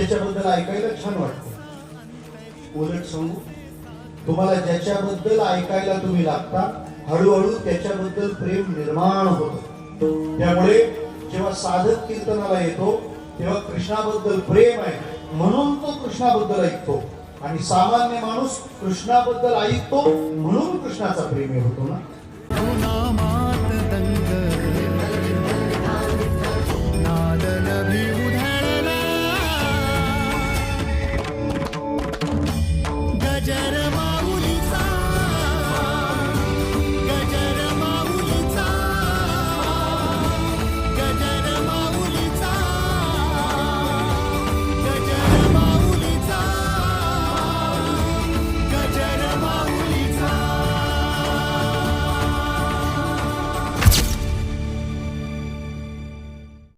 त्याच्याबद्दल ऐकायला छान वाटतं. उलट सांगू तुम्हाला ज्याच्याबद्दल ऐकायला तुम्ही लागता हळूहळू त्याच्याबद्दल प्रेम निर्माण होत. त्यामुळे जेव्हा साधक कीर्तनाला येतो तेव्हा कृष्णाबद्दल प्रेम आहे म्हणून तो कृष्णाबद्दल ऐकतो. आणि सामान्य माणूस कृष्णाबद्दल ऐकतो म्हणून कृष्णाचा प्रेमी होतो ना.